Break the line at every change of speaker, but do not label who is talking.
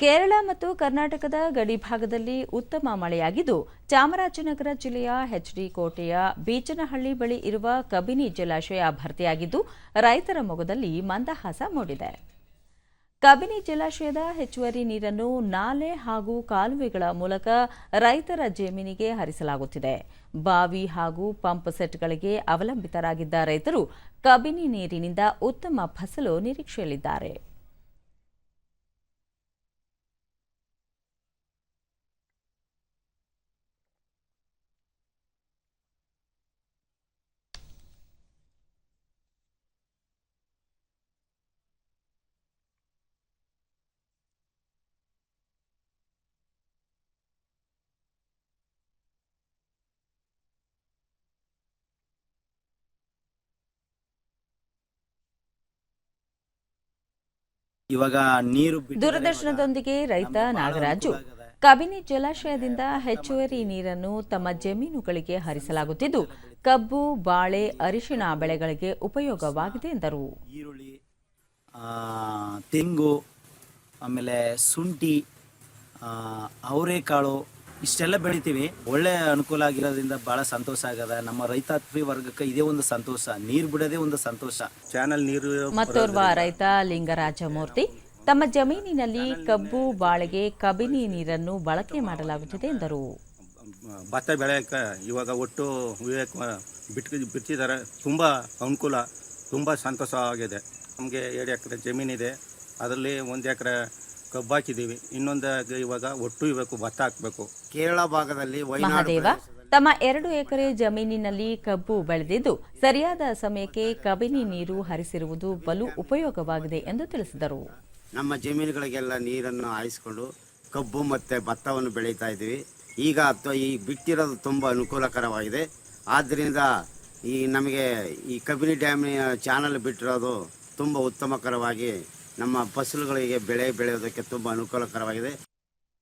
ಕೇರಳ ಮತ್ತು ಕರ್ನಾಟಕದ ಗಡಿ ಭಾಗದಲ್ಲಿ ಉತ್ತಮ ಮಳೆಯಾಗಿದ್ದು, ಚಾಮರಾಜನಗರ ಜಿಲ್ಲೆಯ ಹೆಚ್ಡಿ ಕೋಟೆಯ ಬೀಚನಹಳ್ಳಿ ಬಳಿ ಇರುವ ಕಬಿನಿ ಜಲಾಶಯ ಭರ್ತಿಯಾಗಿದ್ದು, ರೈತರ ಮೊಗದಲ್ಲಿ ಮಂದಹಾಸ ಮೂಡಿದೆ. ಕಬಿನಿ ಜಲಾಶಯದ ಹೆಚ್ಚುವರಿ ನೀರನ್ನು ನಾಲೆ ಹಾಗೂ ಕಾಲುವೆಗಳ ಮೂಲಕ ರೈತರ ಜಮೀನಿಗೆ ಹರಿಸಲಾಗುತ್ತಿದೆ. ಬಾವಿ ಹಾಗೂ ಪಂಪ್ ಸೆಟ್ಗಳಿಗೆ ಅವಲಂಬಿತರಾಗಿದ್ದ ರೈತರು ಕಬಿನಿ ನೀರಿನಿಂದ ಉತ್ತಮ ಫಸಲು ನಿರೀಕ್ಷೆಯಲ್ಲಿದ್ದಾರೆ.
ಇವಾಗ ನೀರು
ದೂರದರ್ಶನದೊಂದಿಗೆ ರೈತ ನಾಗರಾಜು ಕಬಿನಿ ಜಲಾಶಯದಿಂದ ಹೆಚ್ಚುವರಿ ನೀರನ್ನು ತಮ್ಮ ಜಮೀನುಗಳಿಗೆ ಹರಿಸಲಾಗುತ್ತಿದ್ದು. ಕಬ್ಬು ಬಾಳೆ ಅರಿಶಿಣ ಬೆಳೆಗಳಿಗೆ ಉಪಯೋಗವಾಗಿದೆ ಎಂದರು.
ಈರುಳ್ಳಿ ತೆಂಗು ಆಮೇಲೆ ಶುಂಠಿ ಅವರೆಕಾಳು ಇಷ್ಟೆಲ್ಲ ಬೆಳಿತೀವಿ. ಒಳ್ಳೆ ಅನುಕೂಲ ಆಗಿರೋದ್ರಿಂದ ಬಹಳ ಸಂತೋಷ ಆಗದ. ನಮ್ಮ ರೈತಾಪಿ ವರ್ಗಕ್ಕೆ ಇದೇ ಒಂದು ಸಂತೋಷ. ನೀರು ಬಿಡೋದೇ ಒಂದು ಸಂತೋಷ.
ಚಾನಲ್ ನೀರು
ಮತ್ತೋರ್ವ ರೈತ ಲಿಂಗರಾಜಮೂರ್ತಿ ತಮ್ಮ ಜಮೀನಿನಲ್ಲಿ ಕಬ್ಬು ಬಾಳೆಗೆ ಕಬಿನಿ ನೀರನ್ನು ಬಳಕೆ ಮಾಡಲಾಗುತ್ತಿದೆ ಎಂದರು.
ಭತ್ತ ಬೆಳೆಯೋಕ್ಕೆ ಇವಾಗ ಒಟ್ಟು ವಿವೇಕ್ ಬಿಟ್ಟು ಬಿಟ್ಟಿದ್ದಾರೆ ತುಂಬ ಅನುಕೂಲ ತುಂಬ ಸಂತೋಷ ಆಗಿದೆ. ನಮಗೆ ಎರಡು ಎಕರೆ ಜಮೀನಿದೆ. ಅದರಲ್ಲಿ ಒಂದು ಎಕರೆ ಕಬ್ಬು ಹಾಕಿದ್ದೀವಿ ಇನ್ನೊಂದು ಇವಾಗ ಒಟ್ಟು ಇವಾಗ ಭತ್ತ ಹಾಕಬೇಕು.
ಕೇರಳ ಭಾಗದಲ್ಲಿ ವಯನಾಡು
ಮಹಾದೇವ ತಮ್ಮ ಎರಡು ಎಕರೆ ಜಮೀನಿನಲ್ಲಿ ಕಬ್ಬು ಬೆಳೆದಿದ್ದು ಸರಿಯಾದ ಸಮಯಕ್ಕೆ ಕಬಿನಿ ನೀರು ಹರಿಸಿರುವುದು ಬಲು ಉಪಯೋಗವಾಗಿದೆ ಎಂದು ತಿಳಿಸಿದರು.
ನಮ್ಮ ಜಮೀನುಗಳಿಗೆಲ್ಲ ನೀರನ್ನು ಹಾಯಿಸ್ಕೊಂಡು ಕಬ್ಬು ಮತ್ತೆ ಭತ್ತವನ್ನು ಬೆಳೀತಾ ಇದ್ದೀವಿ. ಈಗ ತ- ಈ ಬಿಟ್ಟಿರೋದು ತುಂಬ ಅನುಕೂಲಕರವಾಗಿದೆ. ಆದ್ದರಿಂದ ಈ ನಮಗೆ ಈ ಕಬಿನಿ ಡ್ಯಾಮ್ ಚಾನಲ್ ಬಿಟ್ಟಿರೋದು ತುಂಬ ಉತ್ತಮಕರವಾಗಿ ನಮ್ಮ ಫಸಲುಗಳಿಗೆ ಬೆಳೆ ಬೆಳೆಯೋದಕ್ಕೆ ತುಂಬ ಅನುಕೂಲಕರವಾಗಿದೆ.